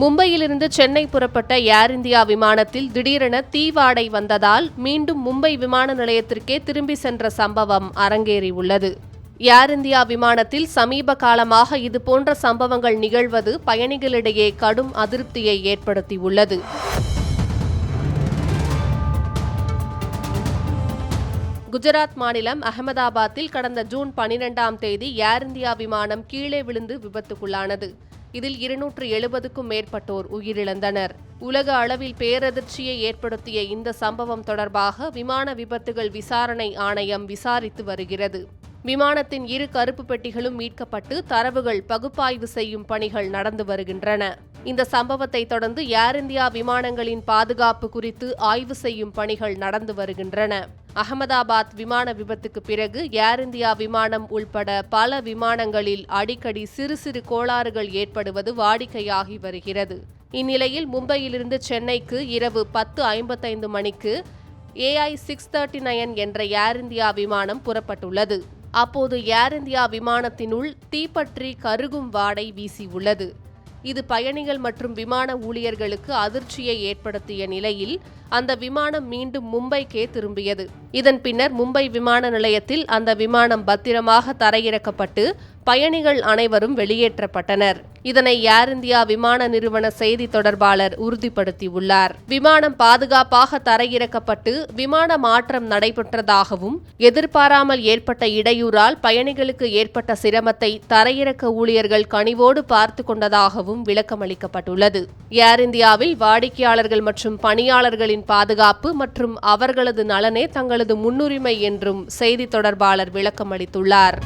மும்பையிலிருந்து சென்னை புறப்பட்ட ஏர் இந்தியா விமானத்தில் திடீரென தீவாடை வந்ததால் மீண்டும் மும்பை விமான நிலையத்திற்கே திரும்பி சென்ற சம்பவம் அரங்கேறியுள்ளது. ஏர் இந்தியா விமானத்தில் சமீப காலமாக இதுபோன்ற சம்பவங்கள் நிகழ்வது பயணிகளிடையே கடும் அதிருப்தியை ஏற்படுத்தியுள்ளது. குஜராத் மாநிலம் அகமதாபாத்தில் கடந்த ஜூன் பனிரெண்டாம் தேதி ஏர் இந்தியா விமானம் கீழே விழுந்து விபத்துக்குள்ளானது. இதில் இருநூற்று எழுபதுக்கும் மேற்பட்டோர் உயிரிழந்தனர். உலக அளவில் பேரதிர்ச்சியை ஏற்படுத்திய இந்த சம்பவம் தொடர்பாக விமான விபத்துகள் விசாரணை ஆணையம் விசாரித்து வருகிறது. விமானத்தின் இரு கருப்பு பெட்டிகளும் மீட்கப்பட்டு தரவுகள் பகுப்பாய்வு செய்யும் பணிகள் நடந்து வருகின்றன. இந்த சம்பவத்தை தொடர்ந்து ஏர் இந்தியா விமானங்களின் பாதுகாப்பு குறித்து ஆய்வு செய்யும் பணிகள் நடந்து வருகின்றன. அகமதாபாத் விமான விபத்துக்கு பிறகு ஏர் இந்தியா விமானம் உள்பட பல விமானங்களில் அடிக்கடி சிறு சிறு கோளாறுகள் ஏற்படுவது வாடிக்கையாகி வருகிறது. இந்நிலையில் மும்பையிலிருந்து சென்னைக்கு இரவு பத்து ஐம்பத்தைந்து மணிக்கு ஏஐ சிக்ஸ் தேர்ட்டி நயன் என்ற ஏர் இந்தியா விமானம் புறப்பட்டுள்ளது. அப்போது ஏர் இந்தியா விமானத்தினுள் தீப்பற்றி கருகும் வாடை வீசியுள்ளது. இது பயணிகள் மற்றும் விமான ஊழியர்களுக்கு அதிர்ச்சியை ஏற்படுத்திய நிலையில் அந்த விமானம் மீண்டும் மும்பைக்கே திரும்பியது. இதன் பின்னர் மும்பை விமான நிலையத்தில் அந்த விமானம் பத்திரமாக தரையிறக்கப்பட்டு பயணிகள் அனைவரும் வெளியேற்றப்பட்டனர். இதனை ஏர் இந்தியா விமான நிறுவன செய்தி தொடர்பாளர் உறுதிப்படுத்தியுள்ளார். விமானம் பாதுகாப்பாக தரையிறக்கப்பட்டு விமான மாற்றம் நடைபெற்றதாகவும் எதிர்பாராமல் ஏற்பட்ட இடையூறால் பயணிகளுக்கு ஏற்பட்ட சிரமத்தை தரையிறக்க ஊழியர்கள் கனிவோடு பார்த்து கொண்டதாகவும் விளக்கமளிக்கப்பட்டுள்ளது. ஏர் இந்தியாவில் வாடிக்கையாளர்கள் மற்றும் பணியாளர்களின் பாதுகாப்பு மற்றும் அவர்களது நலனே தங்களது முன்னுரிமை என்றும் செய்தி தொடர்பாளர் விளக்கம் அளித்துள்ளார்